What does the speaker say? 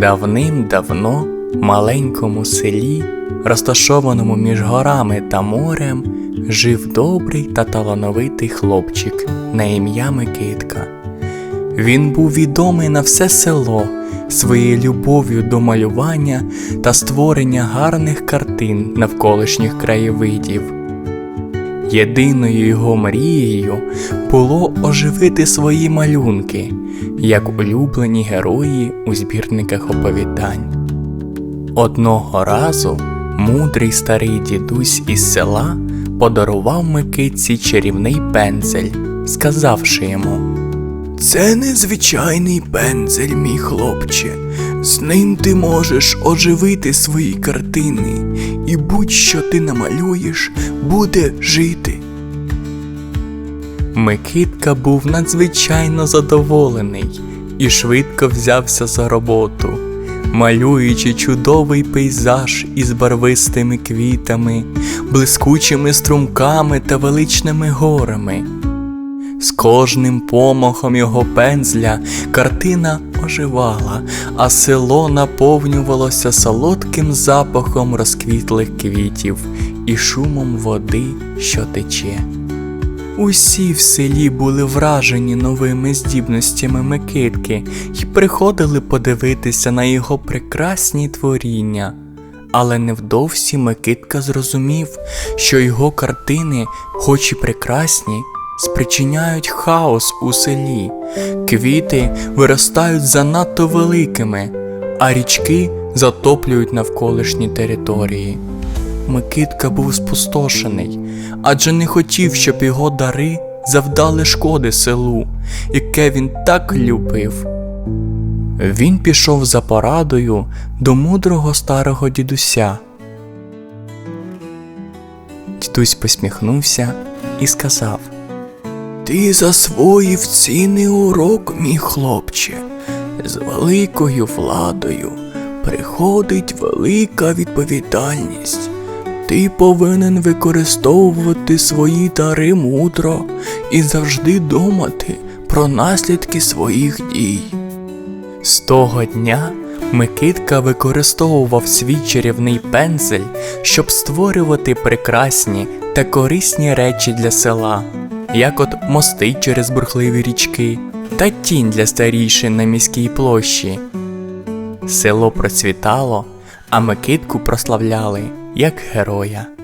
Давним-давно маленькому селі, розташованому між горами та морем, жив добрий та талановитий хлопчик на ім'я Микитка. Він був відомий на все село своєю любов'ю до малювання та створення гарних картин навколишніх краєвидів. Єдиною його мрією було оживити свої малюнки, як улюблені герої у збірниках оповідань. Одного разу мудрий старий дідусь із села подарував Микитці чарівний пензель, сказавши йому Це незвичайний пензель, мій хлопче. З ним ти можеш оживити свої картини, і будь-що ти намалюєш, буде жити. Микитка був надзвичайно задоволений і швидко взявся за роботу, малюючи чудовий пейзаж із барвистими квітами, блискучими струмками та величними горами. Кожним помахом його пензля картина оживала, а село наповнювалося солодким запахом розквітлих квітів і шумом води, що тече. Усі в селі були вражені новими здібностями Микитки і приходили подивитися на його прекрасні творіння. Але невдовзі Микитка зрозумів, що його картини, хоч і прекрасні, спричиняють хаос у селі. Квіти виростають занадто великими, а річки затоплюють навколишні території. Микитка був спустошений, адже не хотів, щоб його дари завдали шкоди селу, яке він так любив. Він пішов за порадою до мудрого старого дідуся. Дідусь посміхнувся і сказав Ти засвоїв цінний урок, мій хлопче. З великою владою приходить велика відповідальність. Ти повинен використовувати свої дари мудро і завжди думати про наслідки своїх дій. З того дня Микитка використовував свій чарівний пензель, щоб створювати прекрасні та корисні речі для села, як от мости через бурхливі річки та тінь для старішин на міській площі. Село процвітало, а Микитку прославляли як героя.